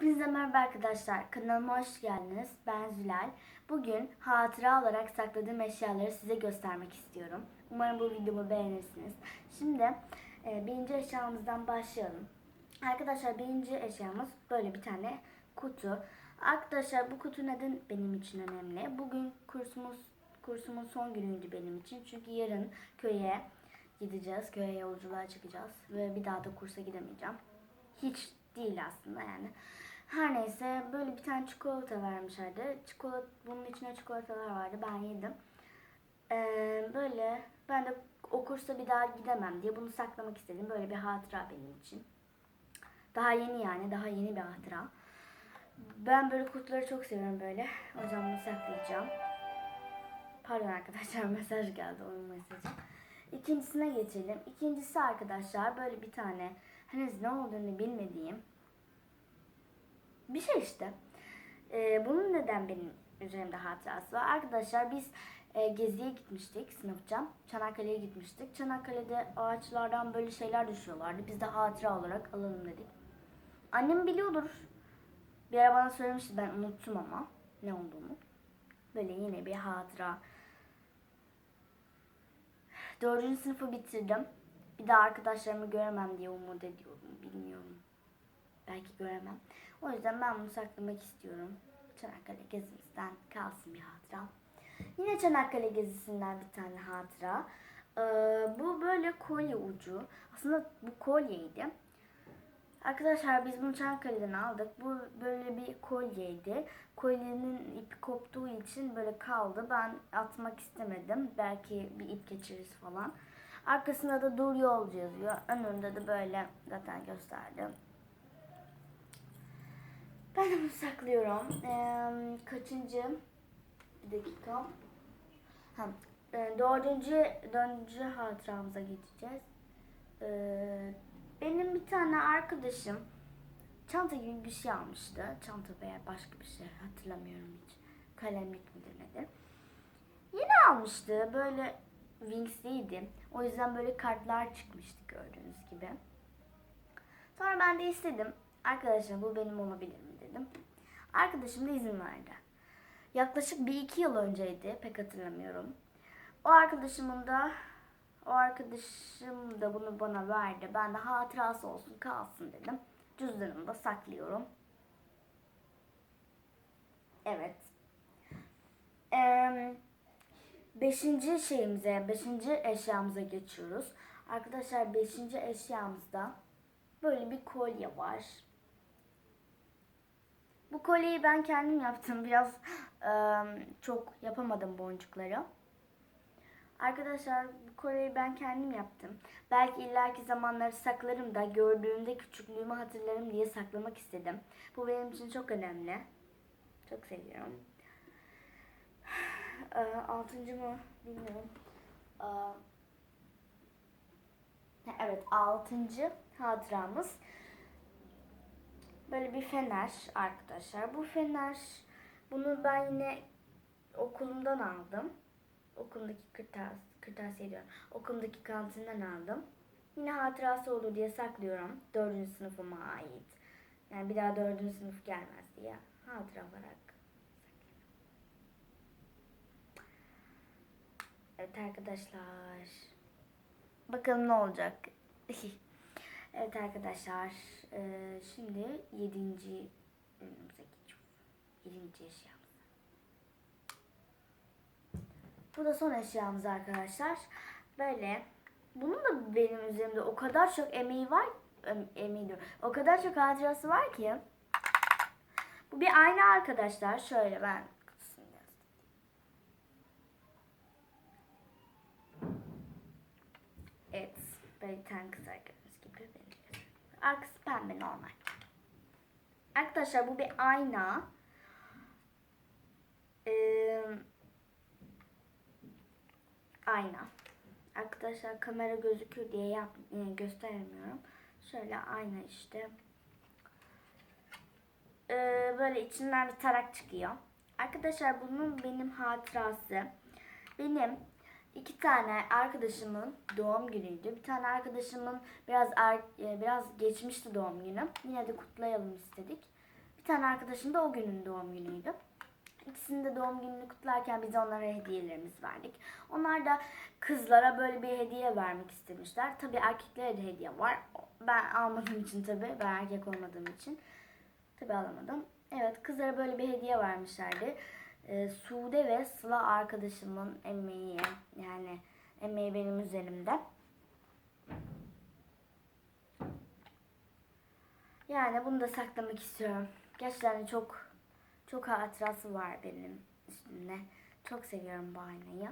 Hepinize merhaba arkadaşlar. Kanalıma hoş geldiniz. Ben Zülal. Bugün hatıra olarak sakladığım eşyaları size göstermek istiyorum. Umarım bu videomu beğenirsiniz. Şimdi e, birinci eşyamızdan başlayalım. Arkadaşlar birinci eşyamız böyle bir tane kutu. Arkadaşlar bu kutu neden benim için önemli? Bugün kursumuz kursumun son günüydü benim için. Çünkü yarın köye gideceğiz. Köye yolculuğa çıkacağız. Ve bir daha da kursa gidemeyeceğim. Hiç değil aslında yani. Her neyse böyle bir tane çikolata vermişlerdi. Çikolata, bunun içine çikolatalar vardı. Ben yedim. Ee, böyle ben de o kursa bir daha gidemem diye bunu saklamak istedim. Böyle bir hatıra benim için. Daha yeni yani. Daha yeni bir hatıra. Ben böyle kutuları çok seviyorum böyle. Yüzden bunu saklayacağım. Pardon arkadaşlar mesaj geldi onun mesajı. İkincisine geçelim. İkincisi arkadaşlar böyle bir tane henüz ne olduğunu bilmediğim bir şey işte. Ee, bunun neden benim üzerimde hatırası var? Arkadaşlar biz e, geziye gitmiştik sınıfça. Çanakkale'ye gitmiştik. Çanakkale'de ağaçlardan böyle şeyler düşüyorlardı. Biz de hatıra olarak alalım dedik. Annem biliyordur. Bir ara bana söylemişti ben unuttum ama ne olduğunu. Böyle yine bir hatıra. Dördüncü sınıfı bitirdim. Bir daha arkadaşlarımı göremem diye umut ediyorum. Bilmiyorum. Belki göremem. O yüzden ben bunu saklamak istiyorum. Çanakkale gezimizden kalsın bir hatıra. Yine Çanakkale gezisinden bir tane hatıra. Ee, bu böyle kolye ucu. Aslında bu kolyeydi. Arkadaşlar biz bunu Çanakkale'den aldık. Bu böyle bir kolyeydi. Kolyenin ipi koptuğu için böyle kaldı. Ben atmak istemedim. Belki bir ip geçiririz falan. Arkasında da dur yolcu yazıyor. Önünde de böyle zaten gösterdim. Ben de bunu saklıyorum. Ee, kaçıncı? Bir dakika. Ha, e, dördüncü, dördüncü hatıramıza geçeceğiz. Ee, benim bir tane arkadaşım çanta gibi bir şey almıştı. Çanta veya başka bir şey hatırlamıyorum hiç. Kalemlik midir nedir. Yeni almıştı. Böyle Wings'liydi. O yüzden böyle kartlar çıkmıştı gördüğünüz gibi. Sonra ben de istedim. Arkadaşım bu benim olabilir mi dedim. Arkadaşım da izin verdi. Yaklaşık bir iki yıl önceydi. Pek hatırlamıyorum. O arkadaşımın da o arkadaşım da bunu bana verdi. Ben de hatırası olsun kalsın dedim. Cüzdanımda saklıyorum. Evet. Ee, beşinci şeyimize, beşinci eşyamıza geçiyoruz. Arkadaşlar beşinci eşyamızda böyle bir kolye var. Bu kolyeyi ben kendim yaptım. Biraz e, çok yapamadım boncukları. Arkadaşlar bu kolyeyi ben kendim yaptım. Belki ileriki zamanları saklarım da gördüğümde küçüklüğümü hatırlarım diye saklamak istedim. Bu benim için çok önemli. Çok seviyorum. E, altıncı mı bilmiyorum. E, evet altıncı hatıramız. Böyle bir fener arkadaşlar. Bu fener bunu ben yine okulumdan aldım. Okulumdaki kırtas, kırtasiye diyorum. Okulumdaki kantinden aldım. Yine hatırası olur diye saklıyorum. Dördüncü sınıfıma ait. Yani bir daha dördüncü sınıf gelmez diye hatıra olarak. Evet arkadaşlar. Bakalım ne olacak. evet arkadaşlar. Ee, şimdi yedinci ürünümüze geçiyoruz. Yedinci eşyamız. Bu da son eşyamız arkadaşlar. Böyle. Bunun da benim üzerimde o kadar çok emeği var. em- Emeği diyorum. O kadar çok hatırası var ki. Bu bir ayna arkadaşlar. Şöyle ben Böyle tane kız arkadaşımız gibi. benim. Arkası pembe normal. Arkadaşlar bu bir ayna. Ee, ayna. Arkadaşlar kamera gözüküyor diye yap, e, gösteremiyorum. Şöyle ayna işte. Ee, böyle içinden bir tarak çıkıyor. Arkadaşlar bunun benim hatırası. Benim iki tane arkadaşımın doğum günüydü. Bir tane arkadaşımın biraz er, biraz geçmişti doğum günü. Yine de kutlayalım istedik. Bir tane arkadaşın da o günün doğum günüydü. İkisinin de doğum gününü kutlarken biz onlara hediyelerimizi verdik. Onlar da kızlara böyle bir hediye vermek istemişler. Tabii erkeklere de hediye var. Ben almadığım için tabii. Ben erkek olmadığım için. Tabii alamadım. Evet kızlara böyle bir hediye vermişlerdi. Ee, Sude ve Sıla arkadaşımın emeği. Yani emeği benim üzerimde. Yani bunu da saklamak istiyorum. Gerçekten çok çok hatırası var benim üstümde. Çok seviyorum bu aynayı.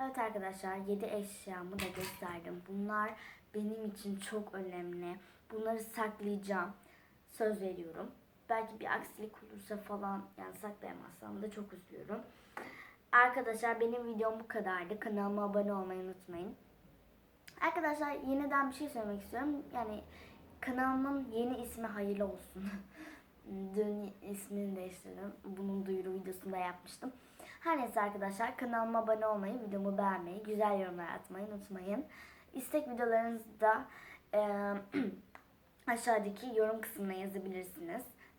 Evet arkadaşlar 7 eşyamı da gösterdim. Bunlar benim için çok önemli. Bunları saklayacağım. Söz veriyorum. Belki bir aksilik olursa falan yani saklayamazsam da çok üzülüyorum. Arkadaşlar benim videom bu kadardı. Kanalıma abone olmayı unutmayın. Arkadaşlar yeniden bir şey söylemek istiyorum. Yani kanalımın yeni ismi hayırlı olsun. Dün ismini değiştirdim. Bunun duyuru videosunu da yapmıştım. Her neyse arkadaşlar kanalıma abone olmayı, videomu beğenmeyi, güzel yorumlar atmayı unutmayın. İstek videolarınızı da eee, aşağıdaki yorum kısmına yazabilirsiniz.